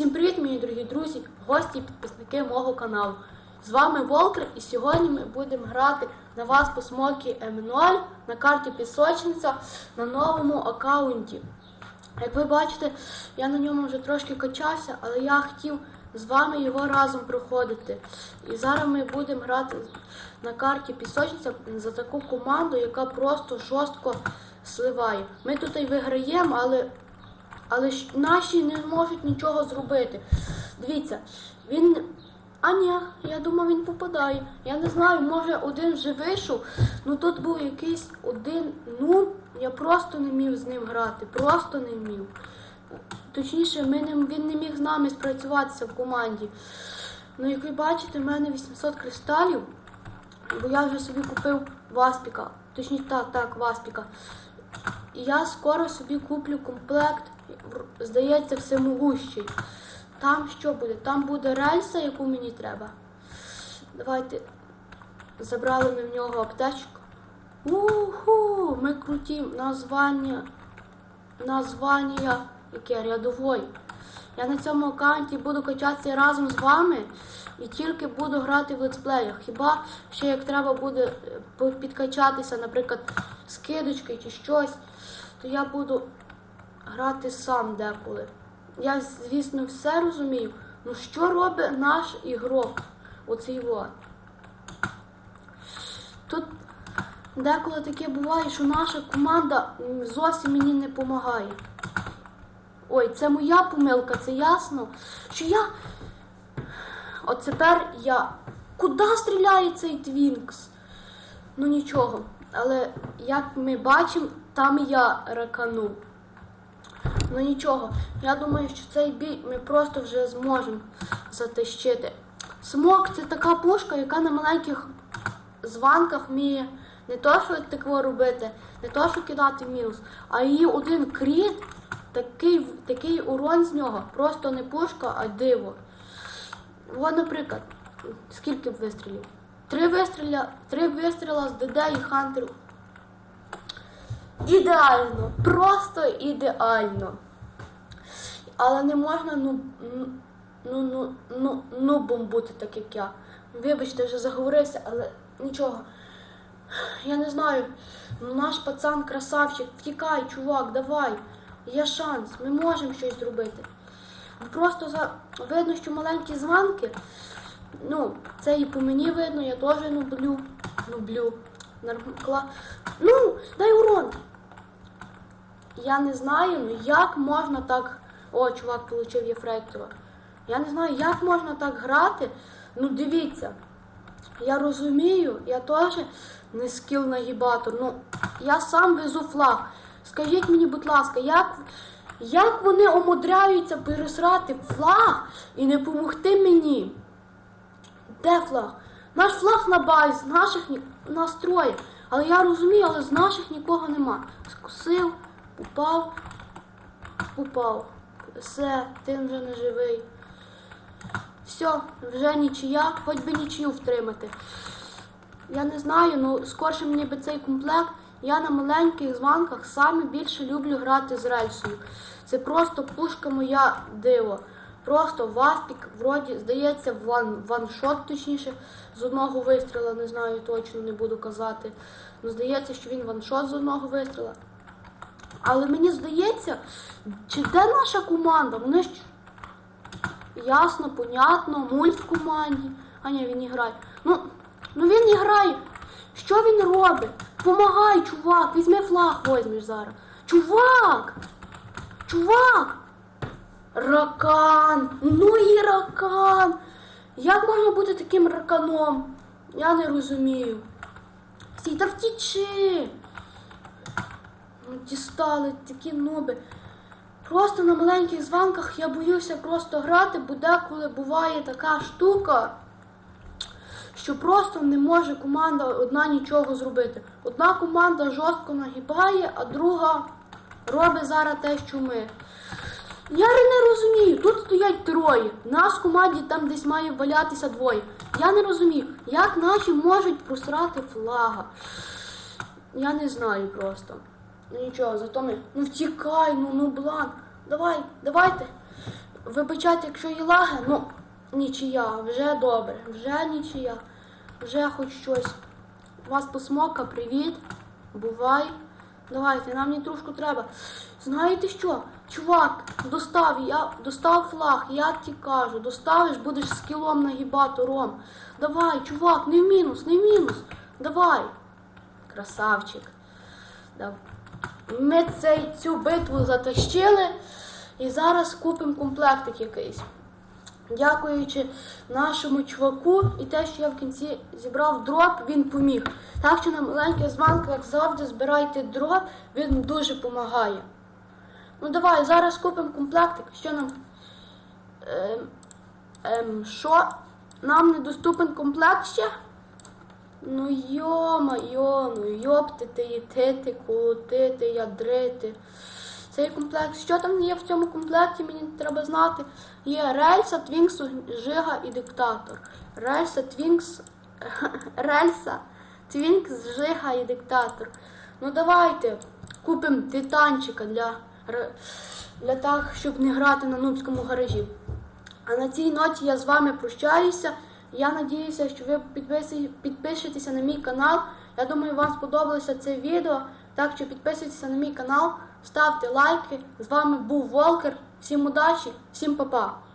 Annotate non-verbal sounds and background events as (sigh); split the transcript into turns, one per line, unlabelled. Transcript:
Всім привіт, мої дорогі друзі, гості і підписники мого каналу. З вами Волкер, і сьогодні ми будемо грати на вас по смокі М0 на карті Пісочниця на новому аккаунті. Як ви бачите, я на ньому вже трошки качався, але я хотів з вами його разом проходити. І зараз ми будемо грати на карті Пісочниця за таку команду, яка просто жорстко сливає. Ми тут і виграємо, але але ж наші не можуть нічого зробити. Дивіться, він. А ні, я думав, він попадає. Я не знаю, може один вже вийшов. Ну тут був якийсь один ну, я просто не міг з ним грати. Просто не міг. Точніше, ми не, він не міг з нами спрацюватися в команді. Ну, як ви бачите, в мене 800 кристалів, бо я вже собі купив Васпіка. Точніше, так, так, Васпіка. І я скоро собі куплю комплект, здається, всемогущий. Там що буде? Там буде рельса, яку мені треба. Давайте забрали ми в нього аптечку. Уху! Ми круті названня. Названня яке рядової. Я на цьому аккаунті буду качатися разом з вами і тільки буду грати в летсплеях. Хіба ще як треба буде е, підкачатися, наприклад, скидочки чи щось, то я буду грати сам деколи. Я, звісно, все розумію. Ну що робить наш ігрок? Оцей вот. Тут деколи таке буває, що наша команда зовсім мені не допомагає. Ой, це моя помилка, це ясно. Що я. От тепер я. Куди стріляє цей Твінкс? Ну нічого. Але як ми бачимо, там я раканув. Ну нічого. Я думаю, що цей бій ми просто вже зможемо затищити. Смок це така пушка, яка на маленьких званках вміє не то, що таке робити, не то, що кидати мінус, а її один кріт, такий, такий урон з нього, просто не пушка, а диво. От, наприклад, скільки б вистрілів? Три вистріля, три вистріла з ДД і Хантер. Ідеально, просто ідеально. Але не можна ну, ну, ну, ну, ну, нубом бути так, як я. Вибачте, вже заговорився, але нічого. Я не знаю. Ну, наш пацан красавчик, втікай, чувак, давай. Є шанс, ми можемо щось зробити. Просто за... видно, що маленькі званки, ну, це і по мені видно, я теж люблю. Люблю. Наркла... Ну, дай урон. Я не знаю, ну як можна так. О, чувак отримав єфрейтора. Я не знаю, як можна так грати. Ну, дивіться. Я розумію, я теж не скіл нагібатор. Ну, я сам везу флаг. Скажіть мені, будь ласка, як як вони омудряються пересрати флаг і не допомогти мені? Де флаг? Наш флаг на базі, з наших ні... нас троє. Але я розумію, але з наших нікого нема. Скусив, упав, упав. Все, ти вже не живий. Все, вже нічия, хоч би нічию втримати. Я не знаю, ну скорше мені би цей комплект. Я на маленьких званках саме більше люблю грати з рельсою. Це просто пушка моя диво. Просто васпік, вроді, здається, ван, ваншот, точніше, з одного вистріла, не знаю, точно не буду казати. Ну, здається, що він ваншот з одного вистріла. Але мені здається, чи де наша команда? Вони ж ясно, понятно, мульт в команді. А ні, він грає. Ну, ну він грає. Що він робить? Помагай, чувак, візьми флаг, возьмеш зараз. Чувак! Чувак! Ракан! Ну і ракан! Як можна бути таким раканом? Я не розумію. Стій, та втічи! Ну, Дістали такі ноби. Просто на маленьких званках я боюся просто грати, бо деколи буває така штука, що просто не може команда одна нічого зробити. Одна команда жорстко нагибає, а друга робить зараз те, що ми. Я не розумію, тут стоять троє. В нас в команді там десь має валятися двоє. Я не розумію, як наші можуть просрати флага. Я не знаю просто. Ну нічого, зато ми. Ну втікай, ну ну блан. Давай, давайте. Вибачайте, якщо є лаги, ну, нічия, вже добре, вже нічия, вже хоч щось. У вас посмока, привіт. Бувай. Давайте, нам нітрушку треба. Знаєте що? Чувак, достав, я достав флаг, я ті кажу, доставиш, будеш з кілом нагибати ром. Давай, чувак, не в мінус, не в мінус. Давай. Красавчик. Ми цей, цю битву затащили і зараз купимо комплектик якийсь. Дякуючи нашому чуваку і те, що я в кінці зібрав дроп, він поміг. Так що на маленьке званка, як завжди, збирайте дроп, він дуже допомагає. Ну давай, зараз купимо комплектик. Що нам. Ем, ем, що? Нам недоступен комплект ще? Ну йо-майо, ну йоптити, їтити, колотити, ядрити. Цей комплект. Що там є в цьому комплекті, мені треба знати. Є рельса, твінкс, жига і диктатор. Рельса, твінкс, (laughs) рельса, твінкс, жига і диктатор. Ну давайте купимо титанчика для, так, щоб не грати на нубському гаражі. А на цій ноті я з вами прощаюся. Я надіюся, що ви підпишетеся на мій канал. Я думаю, вам сподобалося це відео. Так що підписуйтеся на мій канал, ставте лайки. З вами був Волкер. Всім удачі, всім па-па.